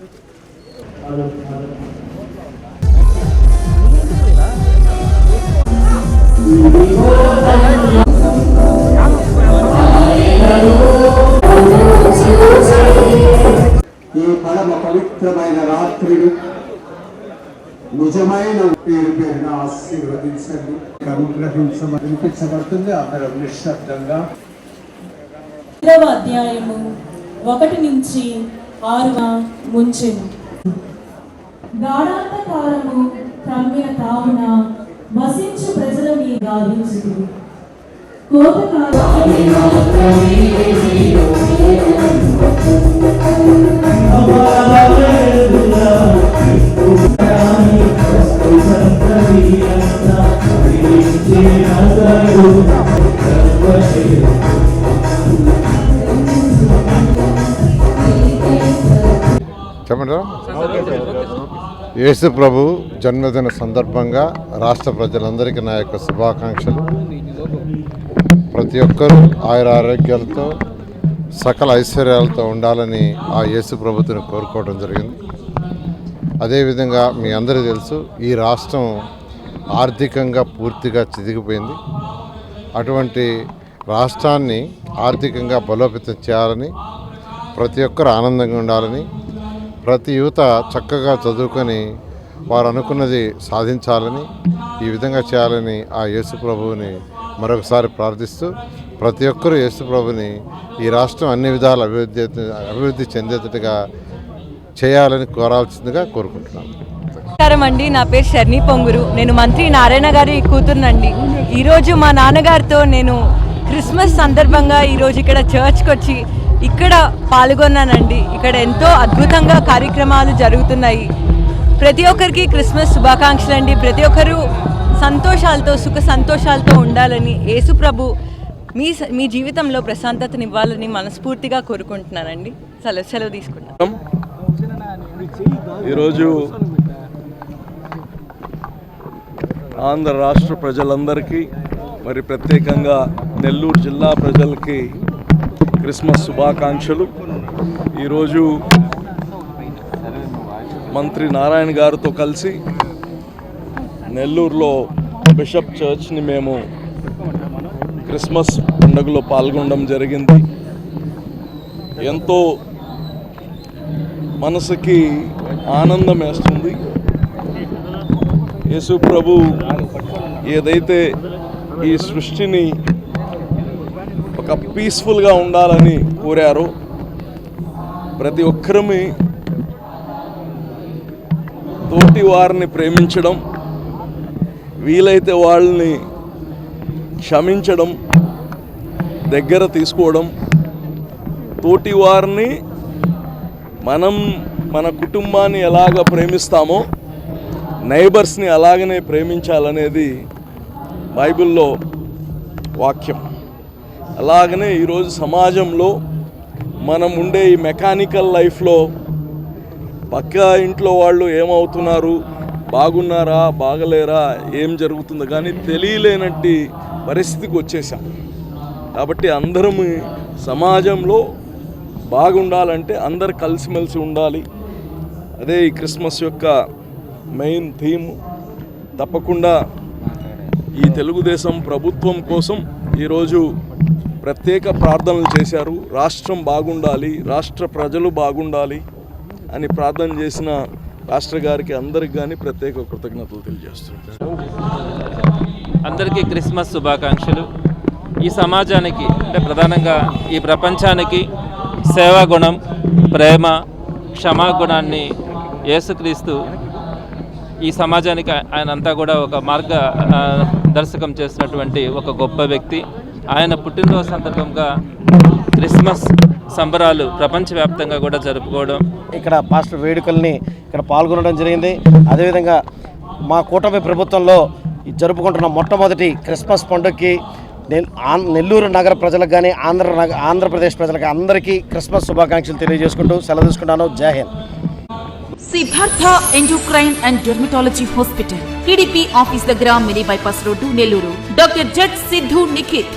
ఈ పరమ పవిత్రమైన రాత్రిని నిజమైన పేరు పేరున ఆశీర్వదించండి. అనుగ్రహించబడుతుంది అందరం నిశ్శబ్దంగా. అధ్యాయము ఒకటి నుంచి ఆరువ ముంచెను. గాఢాంధకారము కమ్మిన తావున వసించు ప్రజల మీ మీద కోపకాలం చెప్పండి యేసు ప్రభు జన్మదిన సందర్భంగా రాష్ట్ర ప్రజలందరికీ నా యొక్క శుభాకాంక్షలు. ప్రతి ఒక్కరూ ఆయుర ఆరోగ్యాలతో సకల ఐశ్వర్యాలతో ఉండాలని ఆ యేసు ప్రభుత్వం కోరుకోవడం జరిగింది. అదేవిధంగా మీ అందరికీ తెలుసు ఈ రాష్ట్రం ఆర్థికంగా పూర్తిగా చిదిగిపోయింది. అటువంటి రాష్ట్రాన్ని ఆర్థికంగా బలోపేతం చేయాలని ప్రతి ఒక్కరు ఆనందంగా ఉండాలని ప్రతి యువత చక్కగా చదువుకొని వారు అనుకున్నది సాధించాలని ఈ విధంగా చేయాలని ఆ యేసు ప్రభువుని మరొకసారి ప్రార్థిస్తూ ప్రతి ఒక్కరూ యేసు ప్రభుని ఈ రాష్ట్రం అన్ని విధాల అభివృద్ధి అభివృద్ధి చెందేటట్టుగా చేయాలని కోరాల్సిందిగా కోరుకుంటున్నాను నమస్కారం అండి. నా పేరు శర్ణి పొంగురు. నేను మంత్రి నారాయణ గారి కూతురునండి. ఈరోజు మా నాన్నగారితో నేను క్రిస్మస్ సందర్భంగా ఈరోజు ఇక్కడ చర్చ్కి వచ్చి ఇక్కడ పాల్గొన్నానండి. ఇక్కడ ఎంతో అద్భుతంగా కార్యక్రమాలు జరుగుతున్నాయి. ప్రతి ఒక్కరికి క్రిస్మస్ శుభాకాంక్షలు అండి ప్రతి ఒక్కరూ సంతోషాలతో సుఖ సంతోషాలతో ఉండాలని యేసు ప్రభు మీ స- మీ జీవితంలో ప్రశాంతతనివ్వాలని మనస్ఫూర్తిగా కోరుకుంటున్నానండి. సెలవు సెలవు తీసుకుంటాం. ఈరోజు ఆంధ్ర రాష్ట్ర ప్రజలందరికీ మరి ప్రత్యేకంగా నెల్లూరు జిల్లా ప్రజలకి క్రిస్మస్ శుభాకాంక్షలు. ఈరోజు మంత్రి నారాయణ గారితో కలిసి నెల్లూరులో బిషప్ చర్చ్ని మేము క్రిస్మస్ పండుగలో పాల్గొనడం జరిగింది. ఎంతో మనసుకి ఆనందం వేస్తుంది. యేసు ప్రభు ఏదైతే ఈ సృష్టిని ఒక పీస్ఫుల్గా ఉండాలని కోరారు. ప్రతి ఒక్కరిని తోటి వారిని ప్రేమించడం వీలైతే వాళ్ళని క్షమించడం దగ్గర తీసుకోవడం తోటి వారిని మనం మన కుటుంబాన్ని ఎలాగ ప్రేమిస్తామో నైబర్స్ని అలాగనే ప్రేమించాలనేది బైబిల్లో వాక్యం. అలాగనే ఈరోజు సమాజంలో మనం ఉండే ఈ మెకానికల్ లైఫ్లో పక్క ఇంట్లో వాళ్ళు ఏమవుతున్నారు? బాగున్నారా? బాగలేరా? ఏం జరుగుతుందో? కానీ తెలియలేనట్టి పరిస్థితికి వచ్చేసాం. కాబట్టి అందరం సమాజంలో బాగుండాలంటే అందరు కలిసిమెలిసి ఉండాలి. అదే ఈ క్రిస్మస్ యొక్క మెయిన్ థీమ్. తప్పకుండా ఈ తెలుగుదేశం ప్రభుత్వం కోసం ఈరోజు ప్రత్యేక ప్రార్థనలు చేశారు. రాష్ట్రం బాగుండాలి రాష్ట్ర ప్రజలు బాగుండాలి అని ప్రార్థన చేసిన రాష్ట్ర గారికి అందరికి కానీ ప్రత్యేక కృతజ్ఞతలు తెలియజేస్తున్నాం అందరికీ క్రిస్మస్ శుభాకాంక్షలు. ఈ సమాజానికి అంటే ప్రధానంగా ఈ ప్రపంచానికి సేవా గుణం ప్రేమ క్షమాగుణాన్ని యేసుక్రీస్తు ఈ సమాజానికి ఆయన అంతా కూడా ఒక మార్గ దర్శకం చేసినటువంటి ఒక గొప్ప వ్యక్తి. ఆయన పుట్టినరోజు సందర్భంగా క్రిస్మస్ సంబరాలు ప్రపంచవ్యాప్తంగా కూడా జరుపుకోవడం. ఇక్కడ పాస్టర్ వేడుకల్ని ఇక్కడ పాల్గొనడం జరిగింది. అదేవిధంగా మా కూటమి ప్రభుత్వంలో ఈ జరుపుకుంటున్న మొట్టమొదటి క్రిస్మస్ పండుగకి నెల్లూరు నగర ప్రజలకు కానీ ఆంధ్ర నగ ఆంధ్రప్రదేశ్ ప్రజలకు అందరికీ క్రిస్మస్ శుభాకాంక్షలు తెలియజేసుకుంటూ సెలవు తీసుకుంటాను. Jai Hind. Siddhartha endocrine and dermatology hospital TDP office దగ్గర mini bypass road Nellore. Doctor జట్ Siddhu Nikhit